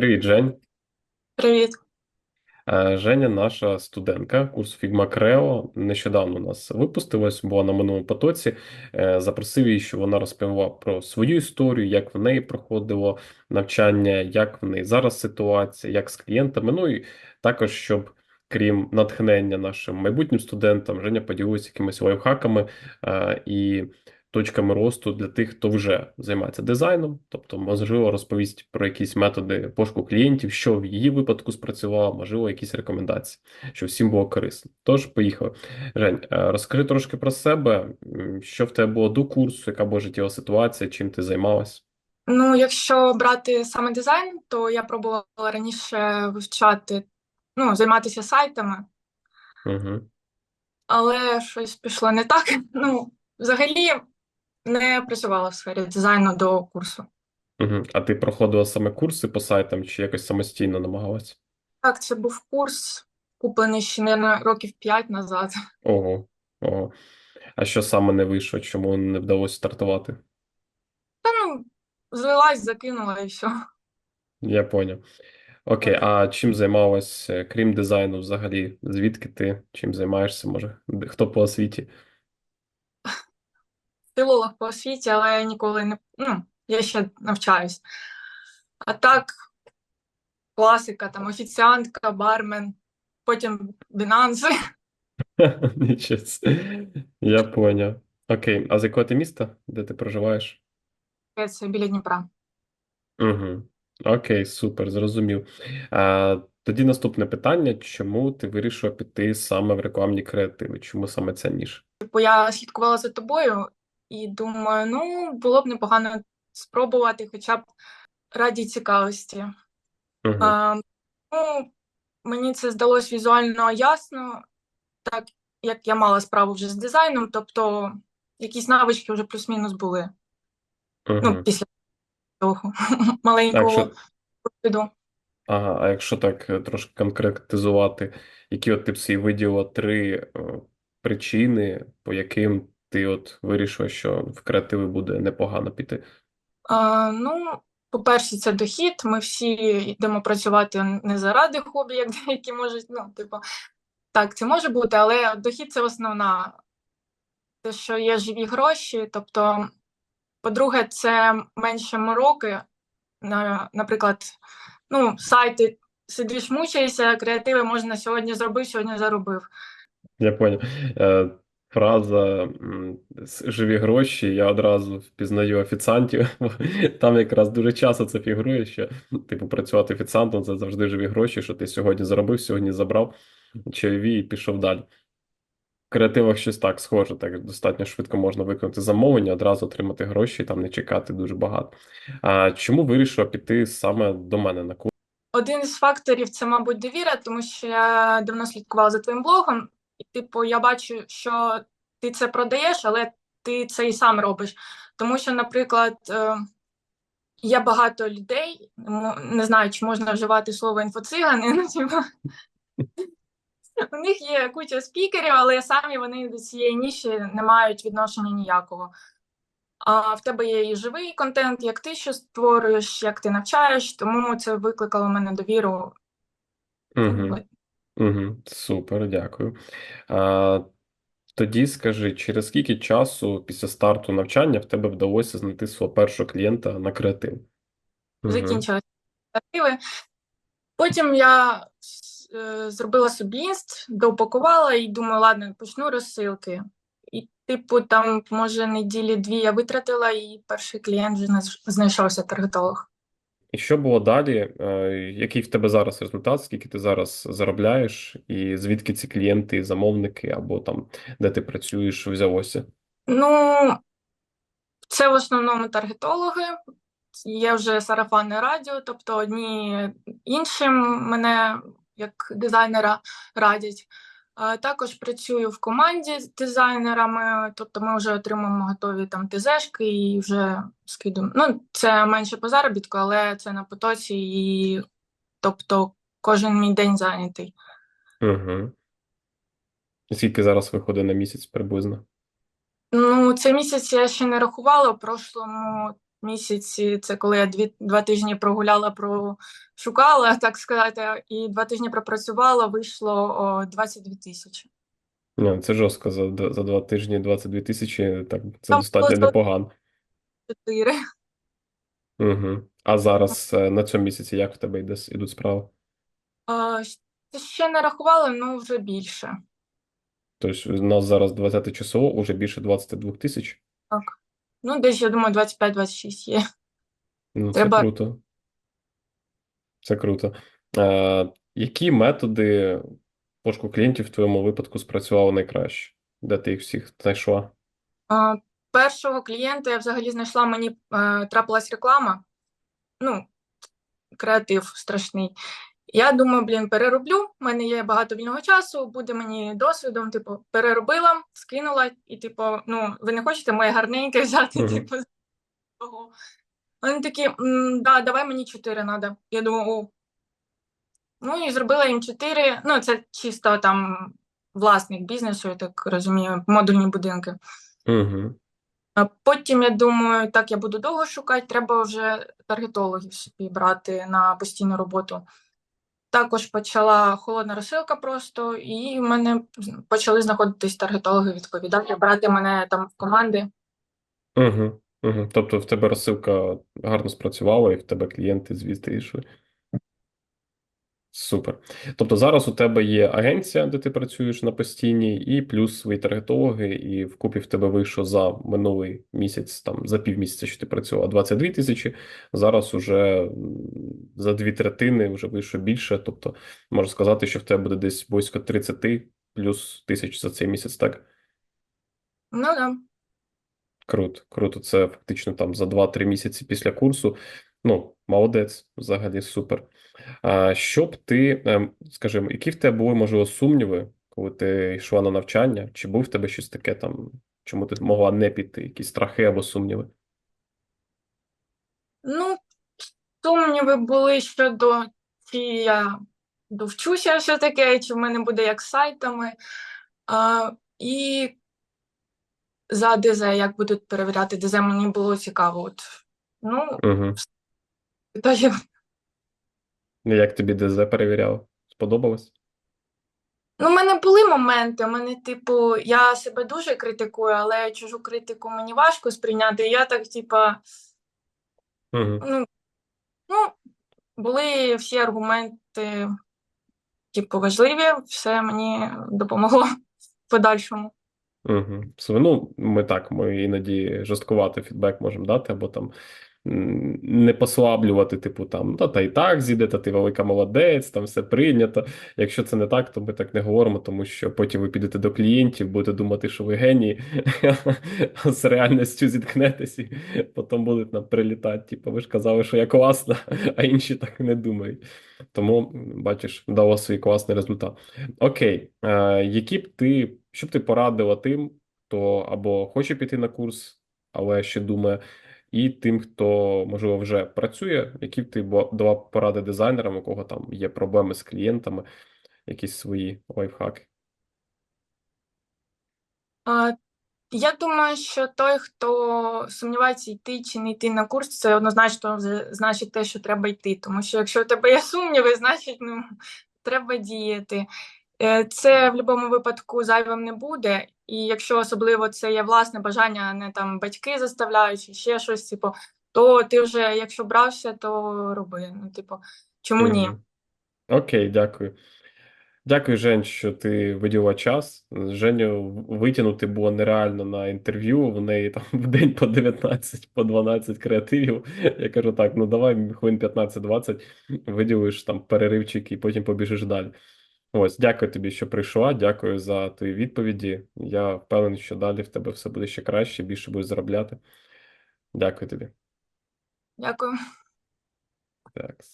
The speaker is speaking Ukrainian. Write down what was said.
Привіт, Жень. Привіт. Е, Женя, наша студентка курсу Figma Creo, нещодавно у нас випустилась, була на минулому потоці. Е, Запросив її, щоб вона розповіла про свою історію, як в неї проходило навчання, як в неї зараз ситуація, як з клієнтами. Ну і також, щоб крім натхнення нашим майбутнім студентам, Женя поділилася якимись лайфхаками е, і точками росту для тих, хто вже займається дизайном, тобто, можливо, розповість про якісь методи пошуку клієнтів, що в її випадку спрацювало, можливо, якісь рекомендації, щоб всім було корисно. Тож, поїхали. Жень, е, розкажи трошки про себе, що в тебе було до курсу, яка була життєва ситуація, чим ти займалась? Ну, якщо брати саме дизайн, то я пробувала раніше вивчати, ну, займатися сайтами, Угу. але щось пішло не так. Ну, взагалі не працювала в сфері дизайну до курсу. Угу. А ти проходила саме курси по сайтам чи якось самостійно намагалась? Так, це був курс, куплений ще, мабуть, років 5 назад. Ого, ого. А що саме не вийшло? Чому не вдалося стартувати? Та ну, злилась, закинула і все. Я поняв. Окей, а чим займалась, е, крім дизайну, взагалі? Звідки ти? Чим займаєшся? Може, хто по освіті? Філолог по освіті, але ніколи не, ну, я ще навчаюсь. А так, класика, там, офіціантка, бармен, потім бінанси. Я поняв. Окей, а з якого ти міста? Де ти проживаєш? Це біля Дніпра. Угу. Окей, супер, зрозумів. А, тоді наступне питання: чому ти вирішила піти саме в рекламні креативи? Чому саме ця ніша? Типу, я слідкувала за тобою і думаю, ну, було б непогано спробувати хоча б раді цікавості. Угу. А, ну, мені це здалось візуально ясно, так як я мала справу вже з дизайном, тобто якісь навички вже плюс-мінус були. Ну, Угу. після того маленького що, досвіду. ага, а якщо так е, трошки конкретизувати, які от ти б собі виділила три е, причини, по яким ти от вирішила, що в креативи буде непогано піти? А, ну, по-перше, це дохід. Ми всі йдемо працювати не заради хобі, як деякі можуть. Ну, типу, так, це може бути, але дохід це основна. Те, що є живі гроші. Тобто, по-друге, це менше мороки. На, наприклад, ну, сайти сидиш, мучаєшся, креативи можна сьогодні зробив, сьогодні заробив. Я поняв. Фраза живі гроші, я одразу впізнаю офіціантів. Там якраз дуже часто це фігурує, що типу працювати офіціантом це завжди живі гроші, що ти сьогодні заробив, сьогодні забрав чайові і пішов далі. В креативах щось так схоже, так достатньо швидко можна виконати замовлення, одразу отримати гроші там не чекати дуже багато. А чому вирішила піти саме до мене на курс? Один із факторів це, мабуть, довіра, тому що я давно слідкувала за твоїм блогом, типу, я бачу, що ти це продаєш, але ти це і сам робиш. Тому що, наприклад, е, є багато людей, не знаю, чи можна вживати слово інфоцигани, ну, типу, у них є куча спікерів, але самі вони до цієї ніші не мають відношення ніякого. А в тебе є і живий контент, як ти що створюєш, як ти навчаєш, тому це викликало в мене довіру. Угу. Угу. Супер, дякую. А, тоді скажи, через скільки часу після старту навчання в тебе вдалося знайти свого першого клієнта на креатив? Угу. закінчилися креативи. Потім я е, зробила собі інст, доупакувала і думаю, ладно, почну розсилки. І, типу, там, може, неділі дві я витратила, і перший клієнт вже знайш- знайшовся таргетолог. І що було далі? Е, Який в тебе зараз результат? Скільки ти зараз заробляєш, і звідки ці клієнти, замовники, або там, де ти працюєш, взялося? Ну, це в основному таргетологи. Є вже сарафанне радіо, тобто одні іншим мене як дизайнера радять. Е, Також працюю в команді з дизайнерами, тобто ми вже отримуємо готові там ТЗшки і вже скидуємо. Ну, це менше по заробітку, але це на потоці, і тобто кожен мій день зайнятий. Угу. Скільки зараз виходить на місяць приблизно? Ну, цей місяць я ще не рахувала, в прошлому місяці, це коли я дві, два тижні прогуляла, прошукала, так сказати, і два тижні пропрацювала, вийшло о, 22 тисячі. Ні, це жорстко за, за два тижні 22 тисячі, так це Там достатньо непогано. Чотири. Угу. А зараз е, на цьому місяці як в тебе йде, ідуть справи? А, ще не рахувала, ну вже більше. Тобто у нас зараз 20 число, уже більше 22 тисяч. Так. Ну, десь, я думаю, 25-26 є. Ну, це Треба- круто. Це круто. Е, які методи пошуку клієнтів в твоєму випадку спрацювали найкраще? Де ти їх всіх знайшла? А, першого клієнта я взагалі знайшла, мені е, трапилась реклама. Ну, креатив страшний. Я думаю, блін, перероблю. У мене є багато вільного часу, буде мені досвідом. Типу, переробила, скинула, і, типу, ну, ви не хочете моє гарненьке взяти, Мгм. типу, того. Вони такі, да, давай мені чотири надо. Я думаю, о. Ну і зробила їм чотири. Ну, це чисто там власник бізнесу, я так розумію, модульні будинки. Угу. А потім я думаю, так я буду довго шукати, треба вже таргетологів собі брати на постійну роботу. Також почала холодна розсилка просто, і в мене почали знаходитись таргетологи відповідати, брати мене там в команди. Угу. Угу. Тобто в тебе розсилка гарно спрацювала, і в тебе клієнти звідти йшли. Супер. Тобто зараз у тебе є агенція, де ти працюєш на постійній, і плюс свої таргетологи, і вкупі в тебе вийшло за минулий місяць, там за півмісяця, що ти працював, 22 тисячі. Зараз уже за дві третини вже вийшло більше. Тобто можна сказати, що в тебе буде десь близько 30 плюс тисяч за цей місяць, так? Ну да. Круто, круто. Це фактично там за 2-3 місяці після курсу. Ну, молодець, взагалі супер. А що б ти, ем, скажімо, які в тебе були, можливо, сумніви, коли ти йшла на навчання? Чи був в тебе щось таке там, чому ти могла не піти, якісь страхи або сумніви? Ну, сумніви були щодо чи я довчуся все таке, чи в мене буде як з сайтами. А, і за ДЗ, як будуть перевіряти ДЗ, мені було цікаво. От. Ну, Угу. То Як тобі ДЗ перевіряла? Сподобалось? Ну, в мене були моменти. У мене, типу, я себе дуже критикую, але чужу критику мені важко сприйняти. Я так, типа, Угу. ну, ну, були всі аргументи, типу, важливі, все мені допомогло в подальшому. Угу. Ну, ми так, ми іноді жорсткувати фідбек можемо дати, або там не послаблювати, типу там, та та і так зійде, та ти велика молодець, там все прийнято. Якщо це не так, то ми так не говоримо, тому що потім ви підете до клієнтів, будете думати, що ви генії, з реальністю зіткнетесь, і потім будуть нам прилітати. Типу, ви ж казали, що я класна, а інші так не думають. Тому, бачиш, дала свій класний результат. Окей, е, які б ти, що б ти порадила тим, хто або хоче піти на курс, але ще думає, і тим, хто, можливо, вже працює, які б ти б поради дизайнерам, у кого там є проблеми з клієнтами, якісь свої лайфхаки? А, я думаю, що той, хто сумнівається йти чи не йти на курс, це однозначно значить те, що треба йти. Тому що якщо у тебе є сумніви, значить ну, треба діяти. Е, Це в будь-якому випадку зайвим не буде. І якщо особливо це є власне бажання, а не там батьки заставляють, чи ще щось, типу, то ти вже, якщо брався, то роби. Ну, типу, чому ні? Окей, дякую. Дякую, Жень, що ти виділа час. Женю витягнути було нереально на інтерв'ю. В неї там в день по 19, по 12 креативів. Я кажу, так, ну давай хвилин 15-20 виділиш там переривчик і потім побіжиш далі. Ось, дякую тобі, що прийшла. Дякую за твої відповіді. Я впевнений, що далі в тебе все буде ще краще, більше будеш заробляти. Дякую тобі. Дякую. Так.